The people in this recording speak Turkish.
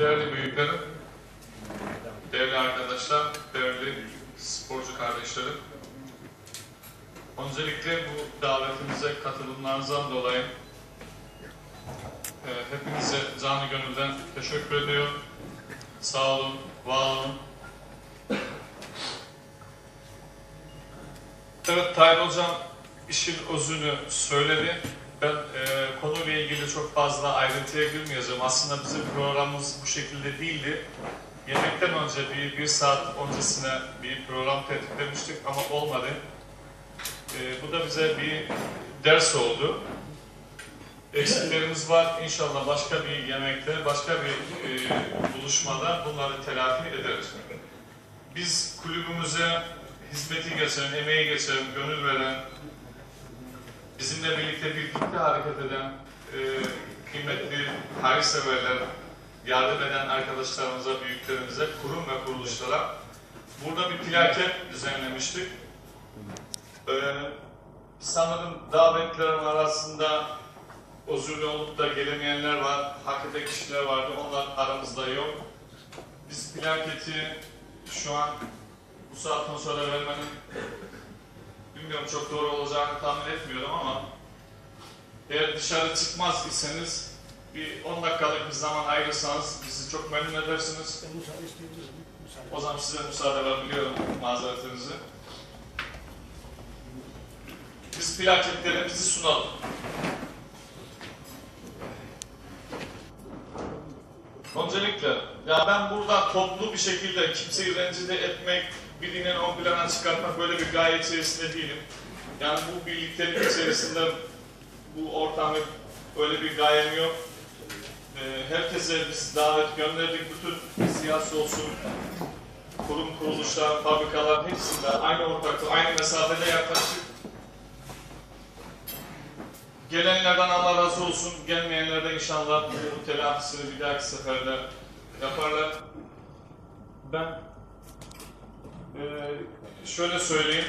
değerli büyüklerim, değerli arkadaşlar, değerli sporcu kardeşlerim. Öncelikle bu davetimize katılımlarınızdan dolayı e, hepinize canı gönülden teşekkür ediyorum. Sağ olun, var olun. Evet Tayyip Hocam işin özünü söyledi. Ben e, konuyla ilgili çok fazla ayrıntıya girmeyeceğim. Aslında bizim programımız bu şekilde değildi. Yemekten önce bir, bir saat öncesine bir program tertiplemiştik ama olmadı. E, bu da bize bir ders oldu. Eksiklerimiz var. İnşallah başka bir yemekte, başka bir e, buluşmada bunları telafi ederiz. Biz kulübümüze hizmeti geçen, emeği geçen, gönül veren, bizimle birlikte birlikte hareket eden e, kıymetli hayırseverler, yardım eden arkadaşlarımıza, büyüklerimize, kurum ve kuruluşlara burada bir plaket düzenlemiştik. E, sanırım davetlerin arasında özürlü olup da gelemeyenler var, hak eden kişiler vardı, onlar aramızda yok. Biz plaketi şu an bu saatten sonra vermenin bilmiyorum çok doğru olacağını tahmin etmiyorum ama eğer dışarı çıkmaz iseniz bir 10 dakikalık bir zaman ayırırsanız bizi çok memnun edersiniz. O zaman size müsaade var biliyorum mazeretinizi. Biz plaketlerimizi sunalım. Öncelikle, ya ben burada toplu bir şekilde kimseyi rencide etmek, birinin ön plana çıkartmak böyle bir gaye içerisinde değilim. Yani bu birliktelik içerisinde bu ortamda öyle bir gayem yok. Ee, herkese biz davet gönderdik. Bütün siyasi olsun, kurum kuruluşlar, fabrikalar hepsinde aynı ortaklık, aynı mesafede yaklaştık. Gelenlerden Allah razı olsun, gelmeyenlerden inşallah bu telafisini bir dahaki seferde yaparlar. Ben eee, şöyle söyleyeyim.